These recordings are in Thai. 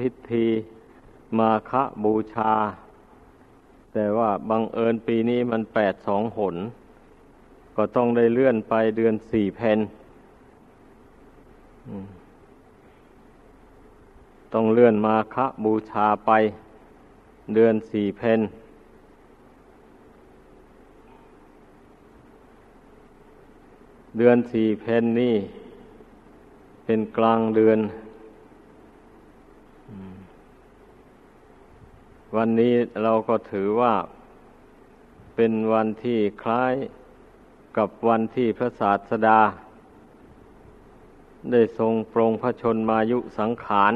พิธีมาฆบูชา แต่ว่าบังเอิญปีนี้มันแปดสองหน ก็ต้องได้เลื่อนไปเดือนสี่เพนต้องเลื่อนมาฆบูชาไป เดือนสี่เพนเดือนสี่เพนนี่ เป็นกลางเดือน วันนี้เราก็ถือว่า เป็นวันที่คล้ายกับวันที่พระศาสดา ได้ทรงปรงพระชนมายุสังขาร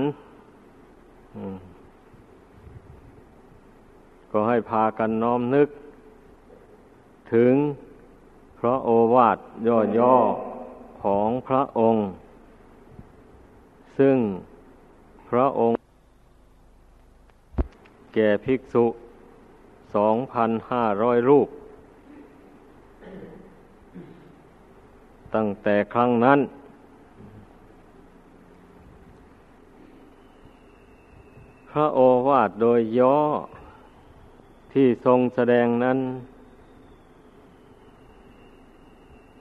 ก็ให้พากันน้อมนึก ถึงพระโอวาทย่อๆของพระองค์ ซึ่งพระองค์ แก่ภิกษุสองพันห้าร้อยรูป ตั้งแต่ครั้งนั้น พระโอวาทโดยย่อที่ทรงแสดงนั้น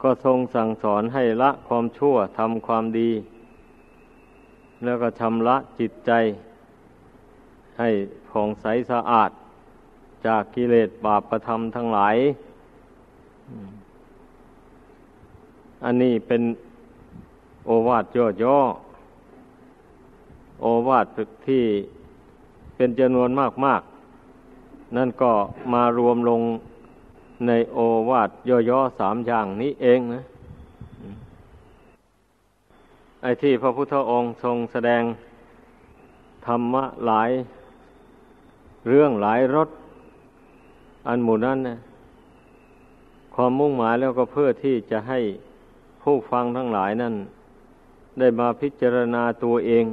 ก็ทรงสั่งสอนให้ละความชั่วทำความดี แล้วก็ชำระจิตใจ ให้ผ่องใสสะอาด จากกิเลสบาปประทำทั้งหลาย อันนี้เป็นโอวาทย่อๆ โอวาทที่เป็นจำนวนมากๆ นั่นก็มารวมลงในโอวาทย่อๆสามอย่างนี้เองนะไอ้ที่พระพุทธองค์ทรงแสดงธรรมะหลาย เรื่องหลายรถ อันหมู่นั้นนะความมุ่งหมายแล้วก็เพื่อที่จะให้ผู้ฟังทั้งหลายนั้นได้มาพิจารณาตัวเอง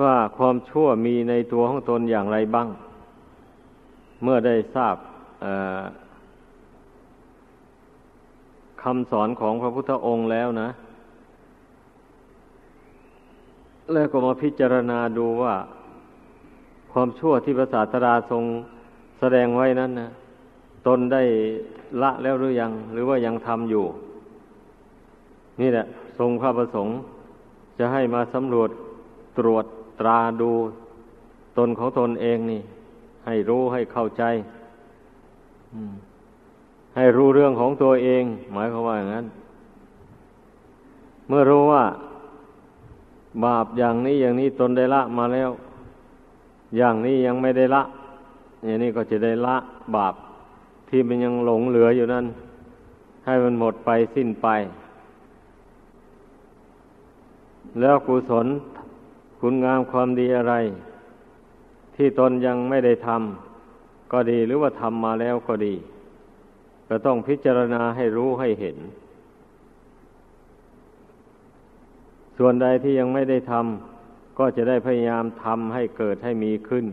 ว่าความชั่วมีในตัวของตนอย่างไรบ้าง เมื่อได้ทราบคำสอนของพระพุทธองค์แล้วนะ แล้วก็มาพิจารณาดูว่า ความชั่วที่พระศาสดาทรงแสดงไว้นั้นนะตนได้ละแล้วหรือยัง หรือว่ายังทำอยู่ นี่แหละ ทรงพระประสงค์ จะให้มาสำรวจตรวจตราดูตนของตนเองนี่ ให้รู้ให้เข้าใจให้รู้เรื่องของตัวเอง หมายความว่าอย่างนั้น เมื่อรู้ว่า บาปอย่างนี้อย่างนี้ตนได้ละมาแล้ว อย่างนี้ยังไม่ได้ละ อย่างนี้ก็จะได้ละบาปที่มันยังหลงเหลืออยู่นั้นให้มันหมดไปสิ้นไป แล้วกุศลคุณงามความดีอะไร ที่ตนยังไม่ได้ทำก็ดีหรือว่าทำมาแล้วก็ดี ก็ต้องพิจารณาให้รู้ให้เห็น ส่วนใดที่ยังไม่ได้ทำ ก็จะได้พยายามทำให้เกิดให้มีขึ้น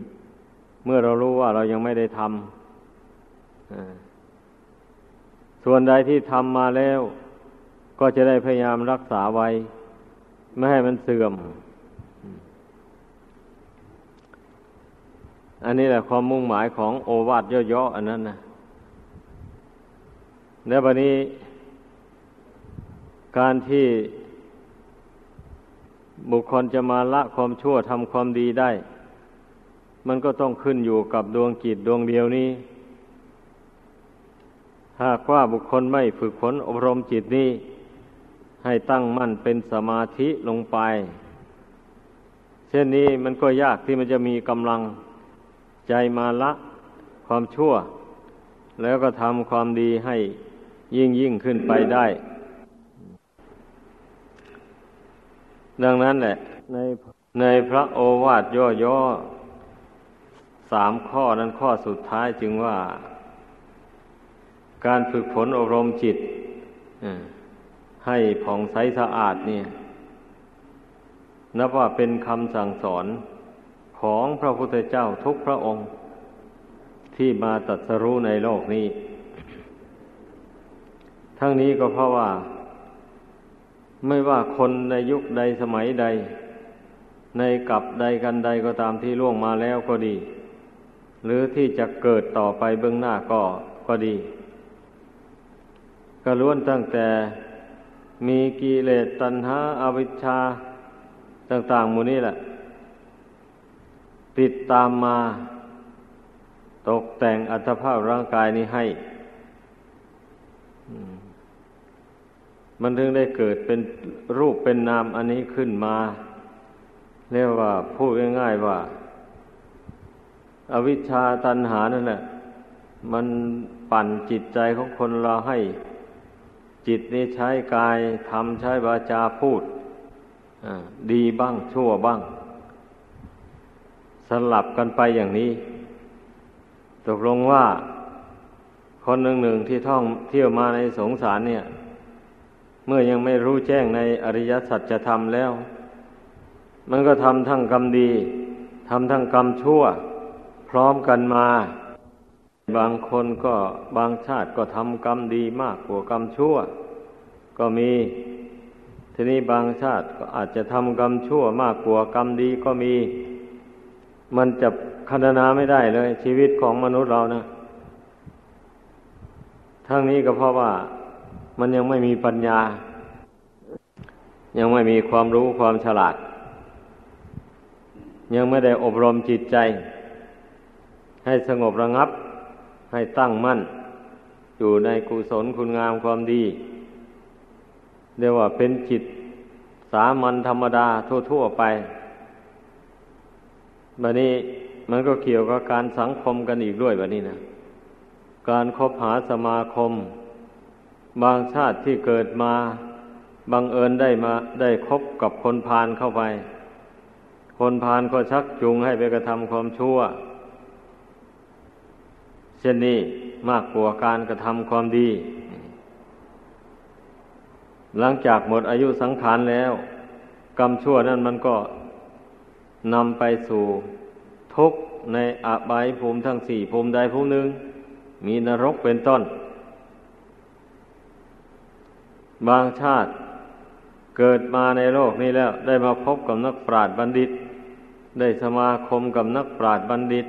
เมื่อเรารู้ว่าเรายังไม่ได้ทำส่วนใดที่ทำมาแล้ว ก็จะได้พยายามรักษาไว้ ไม่ให้มันเสื่อม อันนี้แหละความมุ่งหมายของโอวาทย่อๆอันนั้นนะแล้ววันนี้การที่ บุคคลจะมาละความชั่วทำความดีได้ มันก็ต้องขึ้นอยู่กับดวงจิตดวงเดียวนี้หากว่าบุคคลไม่ฝึกฝนอบรมจิตนี้ ให้ตั้งมั่นเป็นสมาธิลงไป เช่นนี้มันก็ยากที่มันจะมีกำลังใจมาละความชั่ว แล้วก็ทำความดีให้ยิ่งยิ่งขึ้นไปได้ ดังนั้นแหละ ในในพระโอวาทย่อๆสามข้อนั้นข้อสุดท้ายจึงว่า การฝึกฝนอบรมจิตให้ผ่องใสสะอาดเนี่ยนับว่าเป็นคำสั่งสอนของพระพุทธเจ้าทุกพระองค์ ที่มาตัดสรู้ในโลกนี้ ทั้งนี้ก็เพราะว่า ไม่ว่าคนในยุคใดสมัยใด ในกับใดกันใดก็ตามที่ล่วงมาแล้วก็ดี หรือที่จะเกิดต่อไปเบื้องหน้าก็ก็ดี ก็ล้วนตั้งแต่มีกิเลสตัณหาอาวิชชาต่างๆมูนี้แหละ ติดตามมา ตกแต่งอัตภาพร่างกายนี้ให้ มันถึงได้เกิดเป็นรูปเป็นนามอันนี้ขึ้นมา เรียกว่าพูดง่ายๆว่าอาวิชชาตันหานั่นแหละมันปั่นจิตใจของคนเราให้ จิตนี้ใช้กายทำใช้วาจาพูดดีบ้างชั่วบ้าง สลับกันไปอย่างนี้ ตกลงว่า คนหนึ่งหนึ่งที่ท่องเที่ยวมาในสงสารเนี่ย เมื่อยังไม่รู้แจ้งในอริยสัจธรรมแล้ว มันก็ทำทั้งกรรมดีทำทั้งกรรมชั่ว พร้อมกันมา บางคนก็บางชาติก็ทำกรรมดีมากกว่ากรรมชั่ว ก็มีทีนี้บางชาติก็อาจจะทำกรรมชั่วมากกว่ากรรมดีก็มี มันจะคณนาไม่ได้เลย ชีวิตของมนุษย์เรานะทั้งนี้ก็เพราะว่า มันยังไม่มีปัญญา ยังไม่มีความรู้ความฉลาด ยังไม่ได้อบรมจิตใจ ให้สงบระงับ ให้ตั้งมั่น อยู่ในกุศลคุณงามความดี เรียกว่าเป็นจิตสามัญธรรมดาทั่ว ๆ ไปแบบนี้มันก็เกี่ยวกับการสังคมกันอีกด้วยแบบนี้นะ การคบหาสมาคม บางชาติที่เกิดมาบังเอิญได้มาได้คบกับคนพาลเข้าไป คนพาลก็ชักจูงให้ไปกระทำความชั่ว เช่นนี้มากกว่าการกระทำความดี หลังจากหมดอายุสังขารแล้ว กรรมชั่วนั้นมันก็นำไปสู่ทุกข์ในอบายภูมิทั้งสี่ภูมิใดภูมิหนึ่ง มีนรกเป็นต้น บางชาติเกิดมาในโลกนี้แล้ว ได้มาพบกับนักปราชญ์บัณฑิต ได้สมาคมกับนักปราชญ์บัณฑิต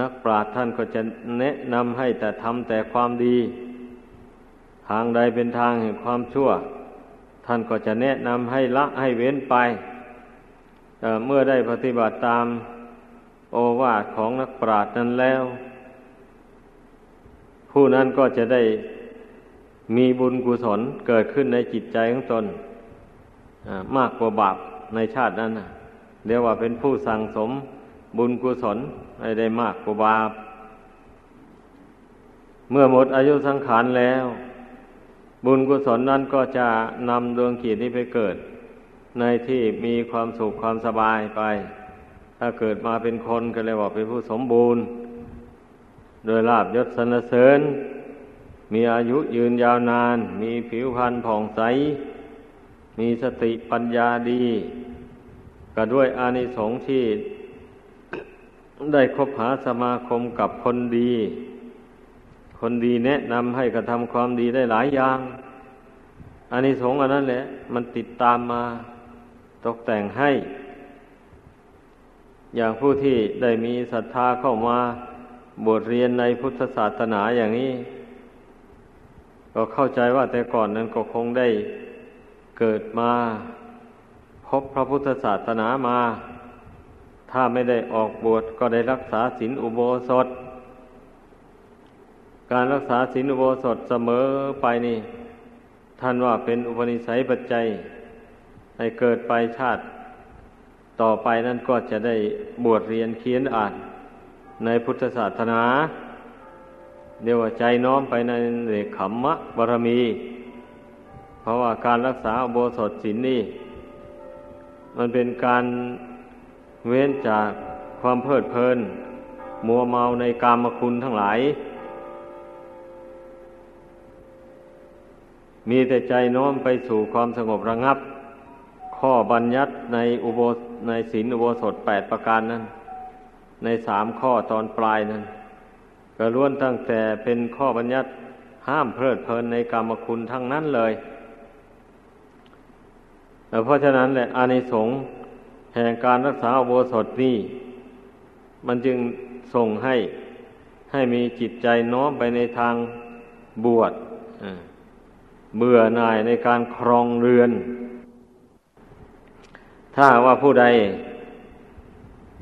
นักปราชญ์ท่านก็จะแนะนำให้แต่ทำแต่ความดี ทางใดเป็นทางแห่งความชั่ว ท่านก็จะแนะนำให้ละให้เว้นไปเเมื่อได้ปฏิบัติตามโอวาทของนักปราชญ์นั้นแล้ว ผู้นั้นก็จะได้ มีบุญกุศลเกิดขึ้นในจิตใจของตนมากกว่าบาปในชาตินั้นเรียกว่าเป็นผู้สั่งสมบุญกุศลให้ได้มากกว่าบาป เมื่อหมดอายุสังขารแล้ว บุญกุศลนั้นก็จะนำดวงขีดนี้ไปเกิด ในที่มีความสุขความสบายไป ถ้าเกิดมาเป็นคนก็เลยว่าเป็นผู้สมบูรณ์ โดยลาบยศสนเสริญ มีอายุยืนยาวนาน มีผิวพรรณผ่องใส มีสติปัญญาดี ก็ด้วยอานิสงส์ที่ได้คบหาสมาคมกับคนดี คนดีแนะนำให้กระทำความดีได้หลายอย่างอันนี้สงอันนั้นแหละ มันติดตามมาตกแต่งให้ อย่างผู้ที่ได้มีศรัทธาเข้ามาบทเรียนในพุทธศาสนาอย่างนี้ ก็เข้าใจว่าแต่ก่อนนั้นก็คงได้เกิดมาพบพระพุทธศาสนามา ถ้าไม่ได้ออกบวชก็ได้รักษาศีลอุโบสถ การรักษาศีลอุโบสถเสมอไปนี่ ท่านว่าเป็นอุปนิสัยปัจจัย ให้เกิดไปชาติ ต่อไปนั่นก็จะได้บวชเรียนเขียนอ่านในพุทธศาสนา เดียวว่าใจน้อมไปในเอกขมมะบารมี เพราะว่าการรักษาอุโบสถศีลนี่ มันเป็นการเว้นจากความเพลิดเพลิน มัวเมาในกามคุณทั้งหลาย มีแต่ใจน้อมไปสู่ความสงบระงับ ข้อบัญญัติในอุโบในศีลอุโบสถแปดประการนั้น ในสามข้อตอนปลายนั้น ก็ล้วนตั้งแต่เป็นข้อบัญญัติห้ามเพลิดเพลินในกรรมคุณทั้งนั้นเลยเพราะฉะนั้นแหละอานิสงส์แห่งการรักษาโบสถนี้ มันจึงส่งให้ให้มีจิตใจน้อมไปในทางบวชเบื่อหน่ายในการครองเรือน ถ้าว่าผู้ใด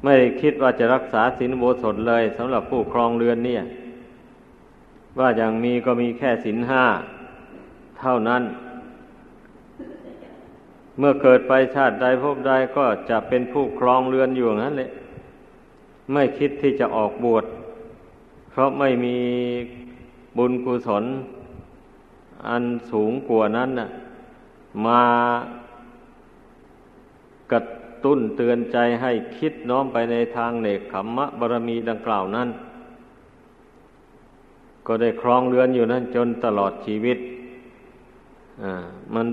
ไม่คิดว่าจะรักษาศีลโบสถเลยสำหรับผู้ครองเรือนเนี่ย ว่าอย่างมีก็มีแค่ศีลห้าเท่านั้น เมื่อเกิดไปชาติใดพบใดก็จะเป็นผู้ครองเรือนอยู่นั้นเลยไม่คิดที่จะออกบวช เพราะไม่มีบุญกุศล อันสูงกว่านั้นน่ะ มากระ ตุ้นเตือนใจให้คิดน้อมไปในทางเนกขมมะบารมีดังกล่าวนั้น ก็ได้ครองเรือนอยู่นั้นจนตลอดชีวิตอ่ามัน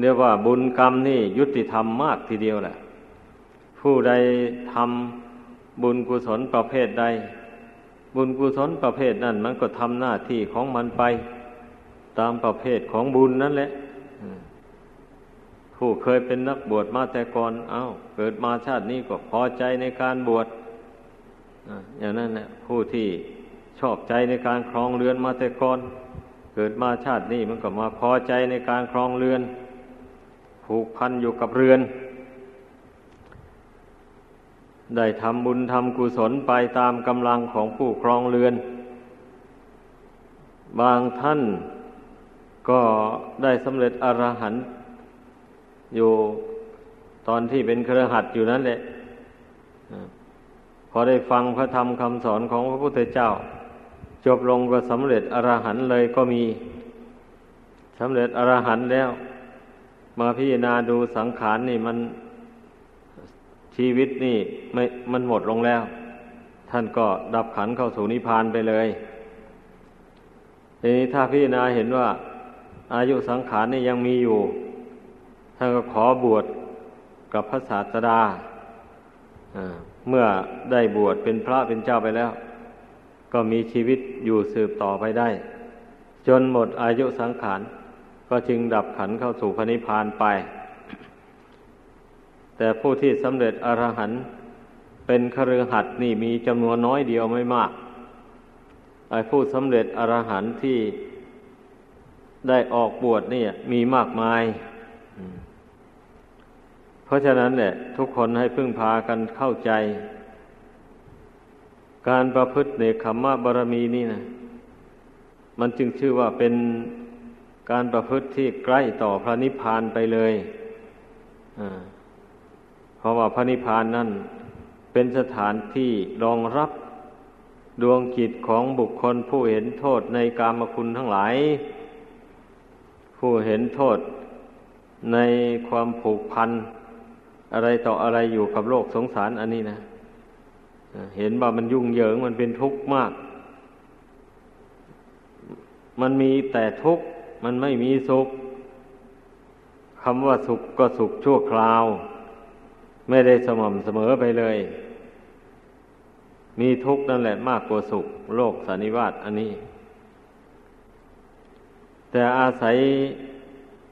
เรียกว่าบุญกรรมนี่ยุติธรรมมากทีเดียวแหละ ผู้ใดทำบุญกุศลประเภทใด บุญกุศลประเภทนั้น มันก็ทำหน้าที่ของมันไป ตามประเภทของบุญนั่นแหละ ผู้เคยเป็นนักบวชมาแต่ก่อนเอา้า เกิดมาชาตินี้ก็พอใจในการบวชอย่างนั้นแหละผู้ที่ชอบใจในการครองเรือนมาแต่ก่อน เกิดมาชาตินี้มันก็มาพอใจในการครองเรือน ผูกพันอยู่กับเรือน ได้ทำบุญทำกุศลไปตามกำลังของผู้ครองเรือน บางท่านก็ได้สำเร็จอรหันต์ อยู่ตอนที่เป็นเครือหัดอยู่นั่นแหละพอได้ฟังพระธรรมคำสอนของพระพุทธเจ้า จบลงก็สำเร็จอรหันเลยก็มีสำเร็จอรหันแล้ว มาพิจารณาดูสังขารนี่มันชีวิตนี่ไม่มันหมดลงแล้ว ท่านก็ดับขันเข้าสู่นิพพานไปเลยทีนี้ถ้าพิจารณาเห็นว่า อายุสังขารนี่ยังมีอยู่ ท่านก็ขอบวชกับพระศาสดาเมื่อได้บวชเป็นพระเป็นเจ้าไปแล้ว ก็มีชีวิตอยู่สืบต่อไปได้ จนหมดอายุสังขารก็จึงดับขันเข้าสู่พระนิพพานไป แต่ผู้ที่สำเร็จอรหันต์เป็นครือหัดนี่มีจำนวนน้อยเดียวไม่มากไอ้ผู้สำเร็จอรหันต์ที่ได้ออกบวชนี่มีมากมาย เพราะฉะนั้นเนี่ยทุกคนให้พึ่งพากันเข้าใจ การประพฤติในขมมะบารมีนี่นะมันจึงชื่อว่าเป็นการประพฤติที่ใกล้ต่อพระนิพพานไปเลยเพราะว่าพระนิพพานนั่นเป็นสถานที่รองรับดวงจิตของบุคคลผู้เห็นโทษในกามคุณทั้งหลาย ผู้เห็นโทษในความผูกพัน อะไรต่ออะไรอยู่กับโลกสงสารอันนี้นะเห็นว่ามันยุ่งเหยิงมันเป็นทุกข์มาก มันมีแต่ทุกข์มันไม่มีสุขคำว่าสุขก็สุขชั่วคราว ไม่ได้สม่ำเสมอไปเลย มีทุกข์นั่นแหละมากกว่าสุข โลกสันนิวาตอันนี้ แต่อาศัย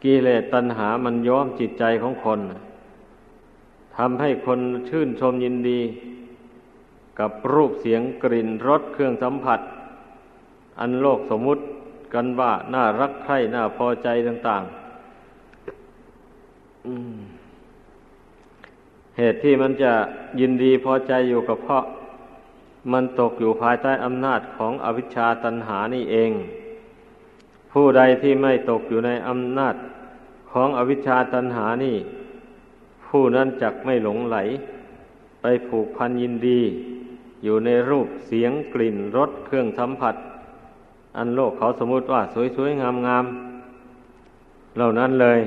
กิเลสตัณหามันย้อมจิตใจของคน ทำให้คนชื่นชมยินดี กับรูปเสียงกลิ่นรสเครื่องสัมผัส อันโลกสมมุติกันว่าน่ารักใคร่น่าพอใจต่างๆเหตุที่มันจะยินดีพอใจอยู่กับเพราะ มันตกอยู่ภายใต้อำนาจของอวิชชาตันหานี่เอง ผู้ใดที่ไม่ตกอยู่ในอำนาจของอวิชชาตันหานี่ ผู้นั้นจักไม่หลงไหล ไปผูกพันยินดี อยู่ในรูปเสียงกลิ่นรสเครื่องสัมผัส อันโลกเขาสมมติว่าสวยๆ งามๆ เหล่านั้นเลย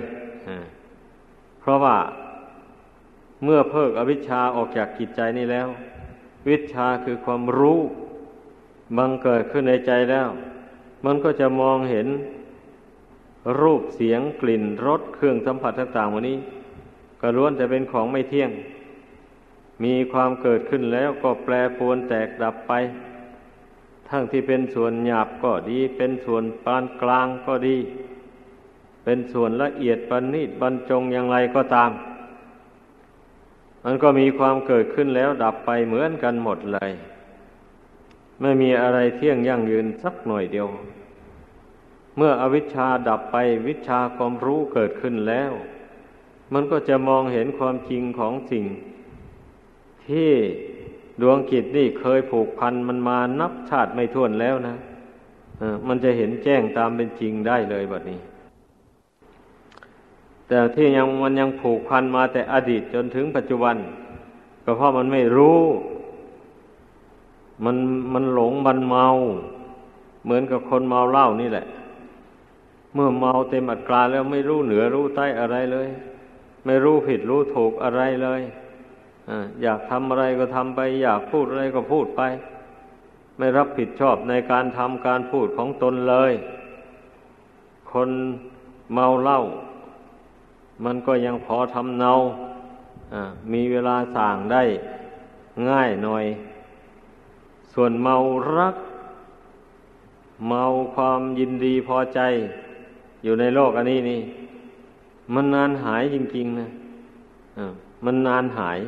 เพราะว่าเมื่อเพิกอวิชชาออกจากกิจใจนี้แล้ว วิชาคือความรู้บังเกิดขึ้นในใจแล้ว มันก็จะมองเห็นรูปเสียงกลิ่นรสเครื่องสัมผัสต่างๆวันนี้ ก็ล้วนแต่เป็นของไม่เที่ยง มีความเกิดขึ้นแล้วก็แปรปรวนแตกดับไป ทั้งที่เป็นส่วนหยาบก็ดี เป็นส่วนปานกลางก็ดี เป็นส่วนละเอียดปานนิดบรรจงอย่างไรก็ตาม มันก็มีความเกิดขึ้นแล้วดับไปเหมือนกันหมดเลย ไม่มีอะไรเที่ยงยั่งยืนสักหน่อยเดียว เมื่ออวิชชาดับไปวิชาความรู้เกิดขึ้นแล้ว มันก็จะมองเห็นความจริงของสิ่ง ที่ดวงกิจนี่เคยผูกพันมันมานับชาติไม่ท้วนแล้วนะมันจะเห็นแจ้งตามเป็นจริงได้เลยแบบนี้ แต่ที่ยังมันยังผูกพันมาแต่อดีตจนถึงปัจจุบัน ก็เพราะมันไม่รู้ มันมันหลงมันเมา เหมือนกับคนเมาเหล้านี่แหละ เมื่อเมาเต็มอัตราแล้วไม่รู้เหนือรู้ใต้อะไรเลย ไม่รู้ผิดรู้ถูกอะไรเลยอยากทำอะไรก็ทำไป อยากพูดอะไรก็พูดไป ไม่รับผิดชอบในการทำการพูดของตนเลย คนเมาเหล้ามันก็ยังพอทำเนามีเวลาสั่งได้ง่ายหน่อย ส่วนเมารัก เมาความยินดีพอใจ อยู่ในโลกอันนี้นี่ มันนานหายจริงๆนะมันนานหาย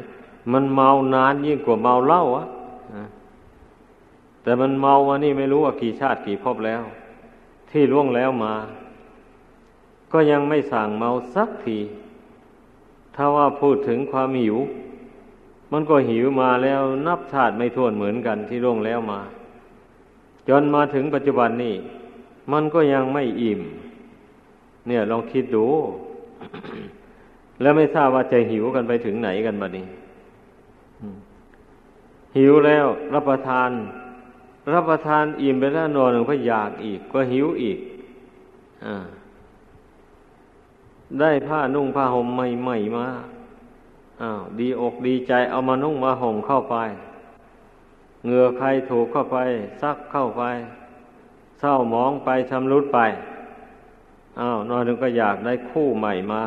มันเมานานยิ่งกว่าเมาเหล้าอะแต่มันเมามานี่ไม่รู้ว่ากี่ชาติกี่ภพแล้ว ที่ล่วงแล้วมา ก็ยังไม่สั่งเมาสักที ถ้าว่าพูดถึงความหิว มันก็หิวมาแล้วนับชาติไม่ท้วนเหมือนกันที่ล่วงแล้วมา จนมาถึงปัจจุบันนี้มันก็ยังไม่อิ่ม เนี่ยลองคิดดู แล้วไม่ทราบว่าจะหิวกันไปถึงไหนกันบัดนี้ หิวแล้วรับประทาน รับประทานอิ่มไปแล้วนอนหนึ่งก็อยากอีก ก็หิวอีกอได้ผ้านุ่งผ้าห่มใหม่ๆมาอ้าวดีอกดีใจเอามานุ่งมาห่มเข้าไปเหงื่อใครถูกเข้าไป ซักเข้าไป เศร้ามองไปชำรุดไป อ้าวนอนหนึ่งก็อยากได้คู่ใหม่มา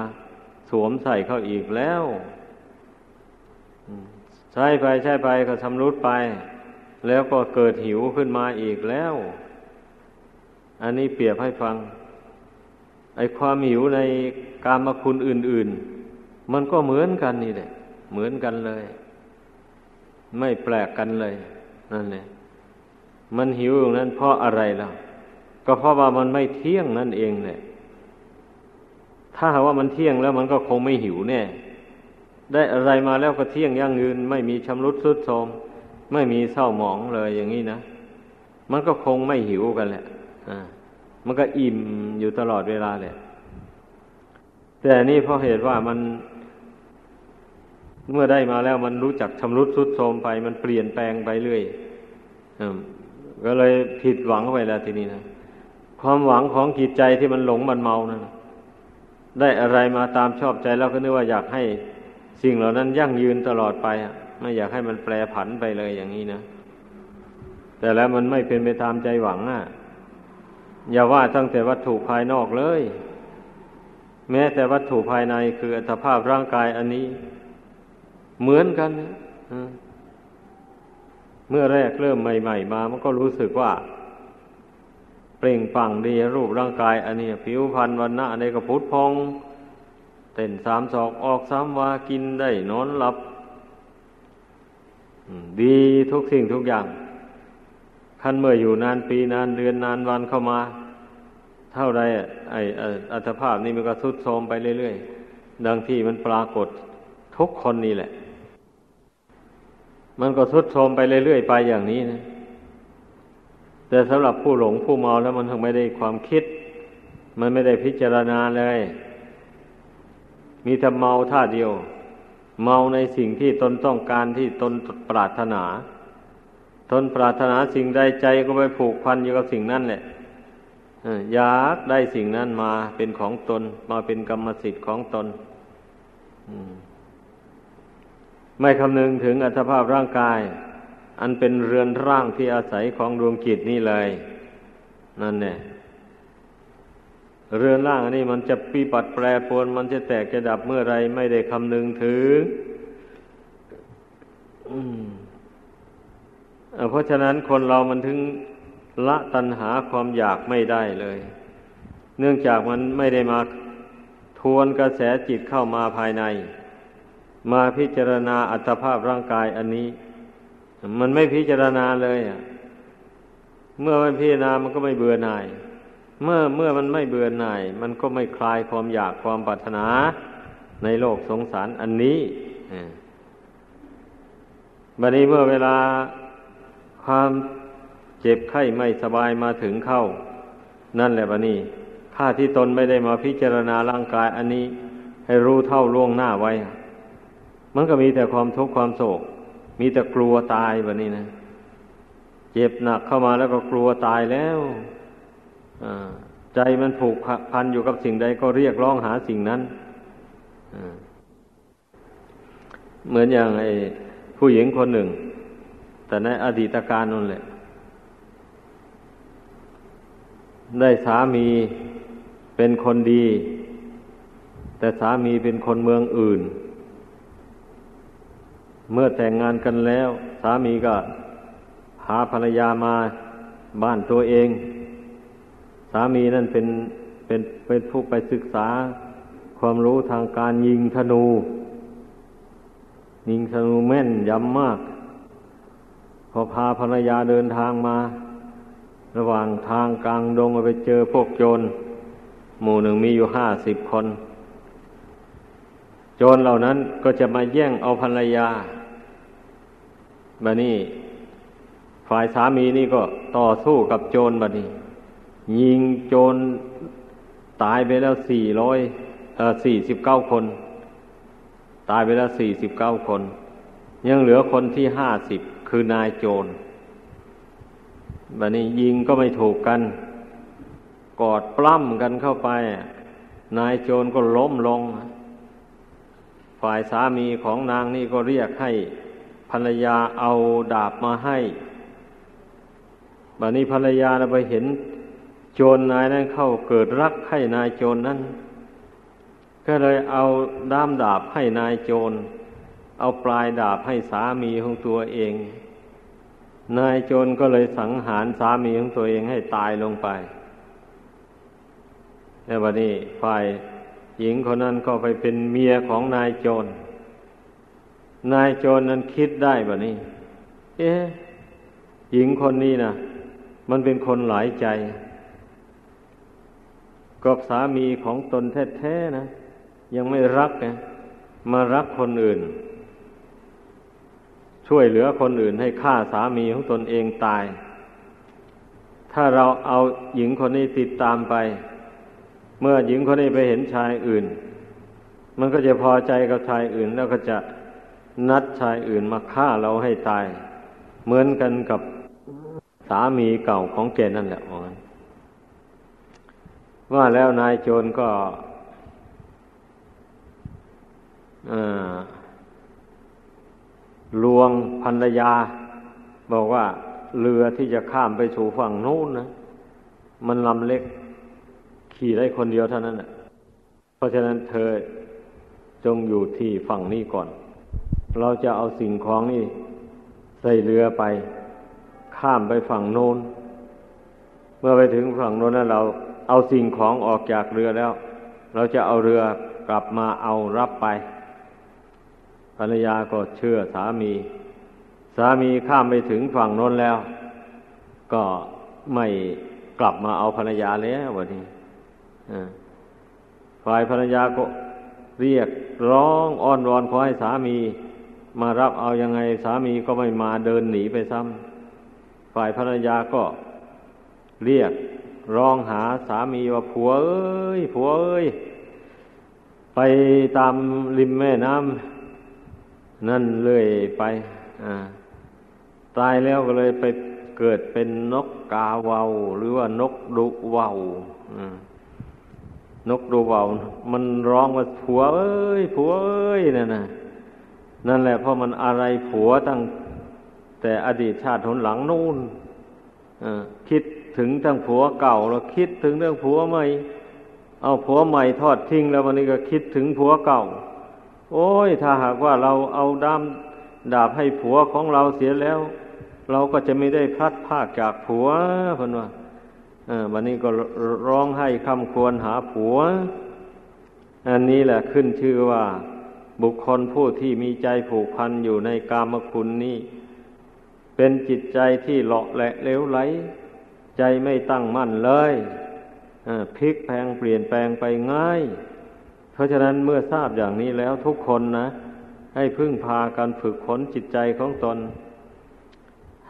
สวมใส่เข้าอีกแล้วใช้ไปใช้ไปก็ชำรุดไป แล้วก็เกิดหิวขึ้นมาอีกแล้ว อันนี้เปรียบให้ฟัง ไอความหิวในกามคุณอื่น ๆ มันก็เหมือนกันนี่แหละ เหมือนกันเลย ไม่แปลกกันเลยนั่นแหละมันหิวอย่างนั้นเพราะอะไรล่ะ ก็เพราะว่ามันไม่เที่ยงนั่นเองแหละ ถ้าหาว่ามันเที่ยงแล้วมันก็คงไม่หิวแน่ ได้อะไรมาแล้วก็เที่ยงยั่งยืน ไม่มีชำรุดทรุดโทรมไม่มีเศร้าหมองเลยอย่างนี้นะ มันก็คงไม่หิวกันแหละอ่ามันก็อิ่มอยู่ตลอดเวลาเลยแต่นี่เพราะเหตุว่ามัน เมื่อได้มาแล้วมันรู้จักชำรุดทรุดโทรมไป มันเปลี่ยนแปลงไปเรื่อยก็เลยผิดหวังไปแล้วทีนี้นะความหวังของจิตใจที่มันหลงมันเมานะ ได้อะไรมาตามชอบใจแล้วก็นึกว่าอยากให้สิ่งเหล่านั้นยั่งยืนตลอดไปไม่อยากให้มันแปรผันไปเลยอย่างนี้นะแต่แล้วมันไม่เป็นไปตามใจหวังอะ อย่าว่าตั้งแต่วัตถุภายนอกเลย แม้แต่วัตถุภายในคืออัตภาพร่างกายอันนี้ เหมือนกันเมื่อแรกเริ่มใหม่ ๆ มา มันก็รู้สึกว่า เปล่งปังดีรูปร่างกาย อันนี้ผิวพรรณวันหน้าในกระพุทธพองเต้นสามศอกออกสามวากินได้นอนหลับ ดีทุกสิ่งทุกอย่างขั้นเมื่ออยู่นานปีนานเดือนนานวันเข้ามา เท่าไรไอ้อัตภาพนี่มันก็ทุดโทรมไปเรื่อยๆดังที่มันปรากฏทุกคนนี่แหละ มันก็ทุดโทรมไปเรื่อยๆไปอย่างนี้นะ แต่สำหรับผู้หลงผู้เมาแล้วมันถึงไม่ได้ความคิด มันไม่ได้พิจารณาเลย มีแต่เมาท่าเดียว เมาในสิ่งที่ตนต้องการที่ตนปรารถนา ตนปรารถนาสิ่งใดใจก็ไปผูกพันอยู่กับสิ่งนั้นแหละอยากได้สิ่งนั้นมาเป็นของตน มาเป็นกรรมสิทธิ์ของตนไม่คำนึงถึงอัตภาพร่างกาย อันเป็นเรือนร่างที่อาศัยของดวงจิตนี่เลย นั่นเนี่ยเรือนร่างอันนี้มันจะปีปัดแปรปรวน มันจะแตกจะดับเมื่อไรไม่ได้คำนึงถึงเพราะฉะนั้นคนเรามันถึงละตัณหาความอยากไม่ได้เลย เนื่องจากมันไม่ได้มาทวนกระแสจิตเข้ามาภายใน มาพิจารณาอัตภาพร่างกายอันนี้ มันไม่พิจารณาเลยอะเมื่อมันพิจารณามันก็ไม่เบื่อหน่าย เมื่อเมื่อมันไม่เบื่อหน่าย มันก็ไม่คลายความอยากความปรารถนาในโลกสงสารอันนี้บัดนี้เมื่อเวลาความเจ็บไข้ไม่สบายมาถึงเข้า นั่นแหละบัดนี้ข้าที่ตนไม่ได้มาพิจารณาร่างกายอันนี้ ให้รู้เท่าล่วงหน้าไว้ มันก็มีแต่ความทุกข์ความโศก มีแต่กลัวตายแบบนี้นะ เจ็บหนักเข้ามาแล้วก็กลัวตายแล้วใจมันผูกพันอยู่กับสิ่งใดก็เรียกร้องหาสิ่งนั้นเหมือนอย่างไอ้ผู้หญิงคนหนึ่ง แต่ในอดีตการนั่นแหละ ได้สามีเป็นคนดี แต่สามีเป็นคนเมืองอื่น เมื่อแต่งงานกันแล้ว สามีก็พาภรรยามาบ้านตัวเอง สามีนั่นเป็นเป็นเป็นผู้ไปศึกษาความรู้ทางการยิงธนู ยิงธนูแม่นยำมาก พอพาภรรยาเดินทางมา ระหว่างทางกลางดงไปเจอพวกโจร หมู่หนึ่งมีอยู่ห้าสิบคน โจรเหล่านั้นก็จะมาแย่งเอาภรรยา บะนี่ฝ่ายสามีนี่ก็ต่อสู้กับโจรบะนี่ยิงโจรตายไปแล้วสี่ร้อยเออสี่สิบเก้าคน ตายไปแล้วสี่สิบเก้าคน ยังเหลือคนที่ห้าสิบคือนายโจรบะนี้ยิงก็ไม่ถูกกัน กอดปล้ำกันเข้าไป นายโจรก็ล้มลง ฝ่ายสามีของนางนี่ก็เรียกให้ ภรรยาเอาดาบมาให้บัดนี้ภรรยาไปเห็นโจรนายนั้นเข้าเกิดรักให้นายโจรนนั้น ก็เลยเอาด้ามดาบให้นายโจร เอาปลายดาบให้สามีของตัวเอง นายโจรก็เลยสังหารสามีของตัวเองให้ตายลงไปในวันนี้ฝ่ายหญิงคนนั้นก็ไปเป็นเมียของนายโจร นายโจรนั้นคิดได้แบบนี้ เอ๊ะหญิงคนนี้นะมันเป็นคนหลายใจกับสามีของตนแท้ๆนะ ยังไม่รักนะมารักคนอื่น ช่วยเหลือคนอื่นให้ฆ่าสามีของตนเองตาย ถ้าเราเอาหญิงคนนี้ติดตามไป เมื่อหญิงคนนี้ไปเห็นชายอื่น มันก็จะพอใจกับชายอื่นแล้วก็จะ นัดชายอื่นมาฆ่าเราให้ตาย เหมือนกันกับสามีเก่าของแกนั่นแหละว่าแล้วนายโจรก็ลวงภรรยา บอกว่าเรือที่จะข้ามไปสู่ฝั่งนู้นนะมันลำเล็ก ขี่ได้คนเดียวเท่านั้นเพราะฉะนั้นเธอจงอยู่ที่ฝั่งนี้ก่อน เราจะเอาสิ่งของนี่ใส่เรือไป ข้ามไปฝั่งโน้น เมื่อไปถึงฝั่งโน้นแล้วเราเอาสิ่งของออกจากเรือแล้ว เราจะเอาเรือกลับมาเอารับไป ภรรยาก็เชื่อสามี สามีข้ามไปถึงฝั่งโน้นแล้ว ก็ไม่กลับมาเอาภรรยาแล้ววันนี้ฝ่ายภรรยาก็เรียกร้องอ้อนวอนขอให้สามี มารับเอายังไงสามีก็ไม่มาเดินหนีไปซ้ำฝ่ายภรรยาก็เรียกร้องหาสามีว่าผัวเอ้ยผัวเอ้ย ไปตามริมแม่น้ำนั่นเลยไปตายแล้วก็เลยไปเกิดเป็นนกกาเวาหรือว่านกดุเวานกดูเบามันร้องว่าผัวเอ้ยผัวเอ้ยนั่นนะ นั่นแหละเพราะมันอะไรผัวตั้งแต่อดีตชาติหนหลังนู่นคิดถึงทั้งผัวเก่าแล้วคิดถึงเรื่องผัวใหม่ เอาผัวใหม่ทอดทิ้งแล้ววันนี้ก็คิดถึงผัวเก่า โอ้ย ถ้าหากว่าเราเอาด้ามดาบให้ผัวของเราเสียแล้ว เราก็จะไม่ได้พลัดพากจากผัวเพิ่นว่าวันนี้ก็ร้องให้คำควรหาผัว อันนี้แหละขึ้นชื่อว่า บุคคลผู้ที่มีใจผูกพันอยู่ในกามคุณนี้เป็นจิตใจที่เลาะแหละเลวไหล ใจไม่ตั้งมั่นเลยพลิกแพงเปลี่ยนแปลงไปง่าย เพราะฉะนั้นเมื่อทราบอย่างนี้แล้วทุกคนนะ ให้พึ่งพากันฝึกฝนจิตใจของตน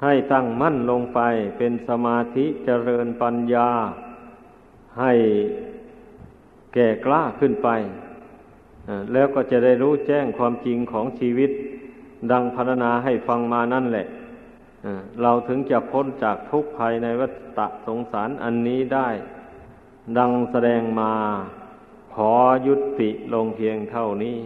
ให้ตั้งมั่นลงไปเป็นสมาธิเจริญปัญญา ให้แก่กล้าขึ้นไป แล้วก็จะได้รู้แจ้งความจริงของชีวิต ดังพรรณนาให้ฟังมานั่นแหละเราถึงจะพ้นจากทุกข์ภายในวัฏฏะสงสารอันนี้ได้ ดังแสดงมาขอยุติลงเพียงเท่านี้